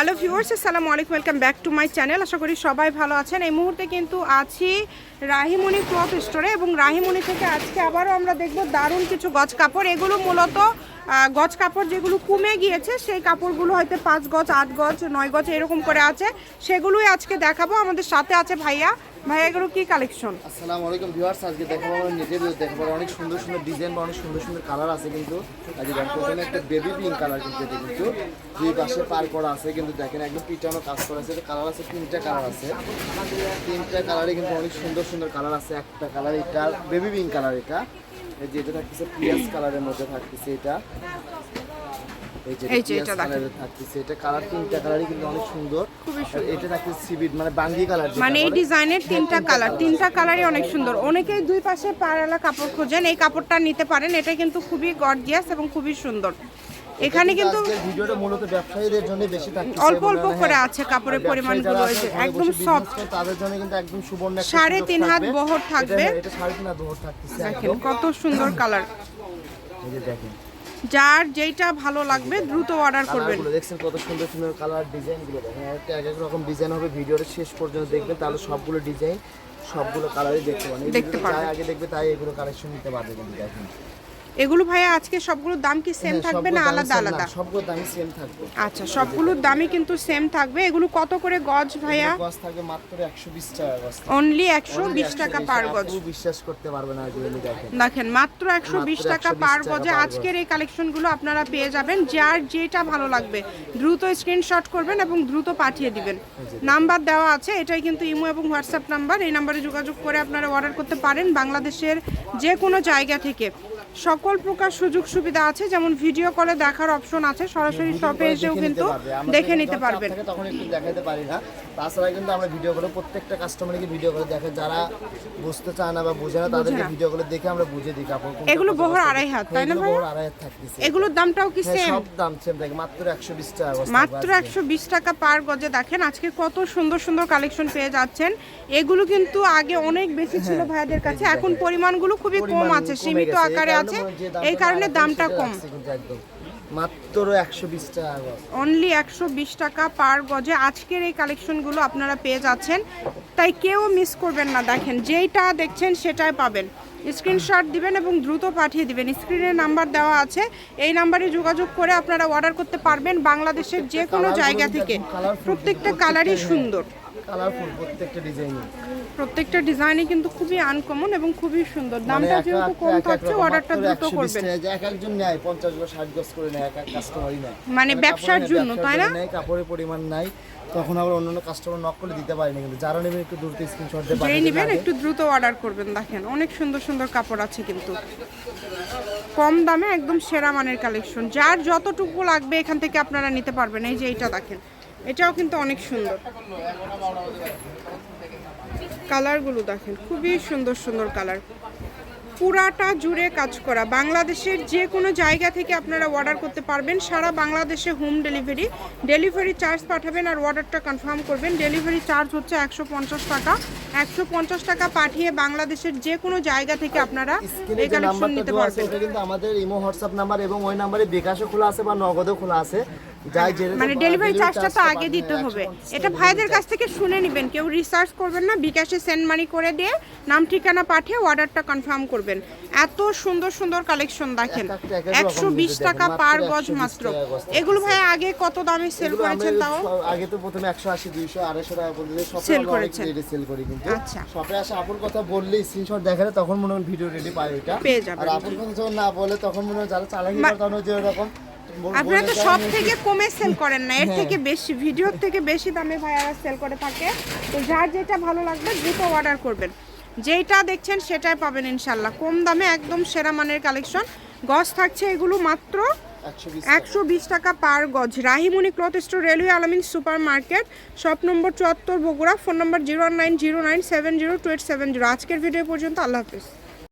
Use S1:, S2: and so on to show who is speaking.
S1: Hello viewers, আসসালামু আলাইকুম, welcome back to my channel. আশা করি সবাই ভালো আছেন। এই মুহূর্তে কিন্তু আছি রাহিমণি ক্লথ স্টোরে এবং রাহিমণি থেকে আজকে আবারও আমরা দেখব দারুণ কিছু গজ কাপড়। এগুলো মূলত গজ কাপড় যেগুলো কমে গিয়েছে, সেই কাপড়গুলো হয়তো পাঁচ গজ, আট গজ, নয় গজ এরকম করে আছে। সেগুলোই আজকে দেখাবো। আমাদের সাথে আছে ভাইয়া ভাইয়া, এগুলো কি কালেকশন
S2: আসসালামু আলাইকুম ভিউয়ার্স, আজকে দেখাবো আমরা নেটে দেখাবো। অনেক সুন্দর সুন্দর ডিজাইন বা অনেক সুন্দর সুন্দর কালার আছে কিন্তু। আজকে দেখো এখানে একটা বেবি পিঙ্ক কালার কিন্তু এটা কিন্তু দুই পাশে পার করা আছে, কিন্তু দেখেন একদম পিটানো কাজ করা আছে। কালার আছে, তিনটা কালার আছে। তিনটা কালারে কিন্তু অনেক সুন্দর সুন্দর কালার আছে। একটা কালার এটা বেবি পিঙ্ক কালার এটা। এই যে এটা থাকতেছে পিয়াজ কালারের মধ্যে থাকতেছে এটা। এই যে
S1: এই যে
S2: পিয়াজ
S1: এটা
S2: থাকতেছে। এটা কালার তিনটা কালারই কিন্তু অনেক সুন্দর। আর এটা থাকতেছে সিবিড মানে বাঙ্গি কালার
S1: মানে এই ডিজাইনের তিনটা কালার তিনটা কালারই অনেক সুন্দর। অনেকেই দুই পাশে পাড়ালা কাপড় খোঁজেন এই কাপড়টা নিতে পারেন। এটা কিন্তু খুবই গর্জিয়াস এবং খুবই সুন্দর। এখানে কিন্তু
S2: ভিডিওটা মূলত ব্যবসায়ীদের জন্য বেশি থাকছে
S1: অল্প অল্প করে আছে কাপড়ের পরিমাণগুলো এই একদম সফট
S2: তাদের জন্য কিন্তু একদম সুবর্ণ
S1: সাড়ে তিন হাত বহর থাকবে।
S2: এটা- এটা সাড়ে তিন হাত বহর থাকতেছে
S1: দেখেন কত সুন্দর কালার
S2: এই যে দেখেন।
S1: যার যেইটা ভালো লাগবে দ্রুত অর্ডার করবেন।
S2: দেখছেন কত সুন্দর সুন্দর কালার ডিজাইনগুলো দেখেন একটা এক এক রকম ডিজাইন হবে ভিডিওর শেষ পর্যন্ত দেখবেন তাহলে সবগুলো ডিজাইন সবগুলো কালারই দেখতে পাবেন।
S1: দেখতে পারবেন।
S2: আগে দেখবে তাই এগুলো কালেকশন নিতে পারবেন কিন্তু দেখেন।
S1: এগুলো ভাইয়া আজকে সবগুলোর দাম কি সেম
S2: হ্যাঁ,
S1: থাকবে না আলাদা আলাদা?
S2: সবগুলো দামই সেম থাকবে।
S1: আচ্ছা সবগুলোর দামই কিন্তু সেম থাকবে। এগুলো কত করে গজ ভাইয়া?
S2: গজ থাকবে মাত্র একশো বিশ টাকা গজ
S1: অনলি একশো বিশ টাকা পার গজ।
S2: বিশ্বাস করতে পারবে না দেখেন।
S1: দেখেন মাত্র একশো বিশ
S2: মাত্র
S1: টাকা পার গজে আজকের এই কালেকশনগুলো আপনারা পেয়ে যাবেন যার যেটা ভালো লাগবে। দ্রুত স্ক্রিনশট করবেন এবং দ্রুত পাঠিয়ে দিবেন। নাম্বার দেওয়া আছে এটাই কিন্তু ইমো এবং হোয়াটসঅ্যাপ নাম্বার। এই নাম্বারে যোগাযোগ করে আপনারা অর্ডার করতে পারেন বাংলাদেশের যে কোনো জায়গা থেকে। সকল প্রকার সুযোগ সুবিধা আছে যেমন ভিডিও কলে দেখার অপশন আছে সরাসরি শপে এসেও কিন্তু দেখে নিতে পারবেন।
S2: তখন একটু দেখাতে পারি না। তাছাড়া কিন্তু আমরা ভিডিও করে প্রত্যেকটা কাস্টমারকে ভিডিও করে দেখে যারা বুঝতে চায় না বা বোঝে না তাদেরকে ভিডিও করে দেখে আমরা বুঝে দিই কাপড়
S1: এগুলো বহর আড়াই হাত, তাই না?
S2: বহর আড়াই হাত থাকতেছে
S1: এগুলোর দামটাও কি
S2: হ্যাঁ,
S1: সেম
S2: সব দাম সেম থাকে মাত্র একশো বিশ টাকা
S1: মাত্র
S2: আজকে।
S1: একশো বিশ টাকা পার গজে দেখেন আজকে কত সুন্দর সুন্দর কালেকশন পেয়ে যাচ্ছেন। এগুলো কিন্তু আগে অনেক বেশি ছিল ভাইয়াদের কাছে এখন পরিমাণগুলো খুবই কম
S2: হ্যাঁ,
S1: আছে সীমিত আকারে আছে? এই কারণে দামটা কম।
S2: মাত্র একশো বিশ টাকা
S1: অনলি একশো বিশ টাকা পার গজে আজকের এই কালেকশনগুলো আপনারা পেয়ে যাচ্ছেন। তাই কেউ মিস করবেন না দেখেন যেইটা দেখছেন সেটাই পাবেন। স্ক্রিনশট দিবেন এবং দ্রুত পাঠিয়ে দিবেন। স্ক্রিনে নাম্বার দেওয়া আছে। এই নাম্বারে যোগাযোগ করে আপনারা অর্ডার করতে পারবেন বাংলাদেশের যে কোনো জায়গা থেকে। প্রত্যেকটা কালারই সুন্দর।
S2: কালারফুল প্রত্যেকটা ডিজাইনই।
S1: প্রত্যেকটা ডিজাইনই কিন্তু খুবই আনকমন এবং খুবই সুন্দর।
S2: মানে
S1: দামটা যেহেতু কম থাকছে অর্ডারটা দ্রুত করবেন।
S2: এক একজন নেয় পঞ্চাশ গজ ষাট গজ করে নেয় এক এক কাস্টমারই নেয়।
S1: মানে ব্যবসার জন্য, তাই না?
S2: কাপড়ের পরিমাণ নাই। তখন আবার অন্যান্য কাস্টমার নক করে দিতে পারি না কিন্তু। যারা নেবেন একটু দ্রুত স্ক্রিনশট দিয়ে পাঠিয়ে
S1: নেবেন একটু দ্রুত অর্ডার করবেন দেখেন অনেক সুন্দর সুন্দর কাপড় আছে কিন্তু। কম দামে একদম সেরা মানের কালেকশন যার যতটুকু লাগবে এখান থেকে আপনারা নিতে পারবেন। এই যে এইটা দেখেন। এটাও কিন্তু অনেক সুন্দর। কালারগুলো দেখেন খুবই সুন্দর সুন্দর কালার পুরাটা জুড়ে কাজ করা। বাংলাদেশের যে কোনো জায়গা থেকে আপনারা অর্ডার করতে পারবেন। সারা বাংলাদেশে হোম ডেলিভারি ডেলিভারি চার্জ পাঠাবেন আর অর্ডারটা কনফার্ম করবেন। ডেলিভারি চার্জ হচ্ছে একশো পঞ্চাশ টাকা। একশো পঞ্চাশ টাকা পাঠিয়ে বাংলাদেশের যে কোনো জায়গা থেকে আপনারা এই কালেকশন নিতে পারবেন।
S2: কিন্তু আমাদের ইমো হোয়াটসঅ্যাপ নাম্বার এবং ওই নাম্বারে বিকাশও খোলা আছে বা নগদও খোলা আছে।
S1: মানে ডেলিভারি চার্জটা তো আগে দিতে হবে। এটা ভাইদের কাছ থেকে শুনে নেবেন। কেউ রিসার্চ করবেন না বিকাশে সেন্ড মানি করে দিয়ে নাম ঠিকানা পাঠিয়ে অর্ডারটা কনফার্ম করবেন। এত সুন্দর সুন্দর কালেকশন দেখেন। একশো বিশ টাকা পার গজ মাত্র। এগুলো ভাই আগে কত দামে সেল করেছেন তাও?
S2: আগে তো প্রথমে একশো আশি দুইশো আড়াইশো টাকা পর্যন্ত অনেক
S1: করেছেন।
S2: সেল করি কিন্তু।
S1: আচ্ছা।
S2: শপে আসে আপুর কথা বললে স্ক্রিনশট দেখালে তখন মনে হয় ভিডিও রেডি পাই ওইটা।
S1: পেয়ে যাবেন।
S2: আর আপুর কথা যখন না বলে তখন মনে হয় যারা চালাকি তখন যে
S1: আপনারা তো সব থেকে কমে সেল করেন না এর
S2: হ্যাঁ।
S1: থেকে বেশি ভিডিওর থেকে বেশি দামে ভাইয়ারা সেল করে থাকে। তো যার যেটা ভালো লাগবে দ্রুত অর্ডার করবেন। যেটা দেখছেন সেটাই পাবেন ইনশাল্লাহ কম দামে একদম সেরা মানের কালেকশন। গজ থাকছে এগুলো মাত্র একশো বিশ টাকা। পার গজ। Rahimoni cloth store railway Alamin super market shop number চুয়াত্তর Bogura phone number zero nine zero nine seven zero two eight seven zero. আজকের ভিডিও পর্যন্ত আল্লাহ হাফিজ।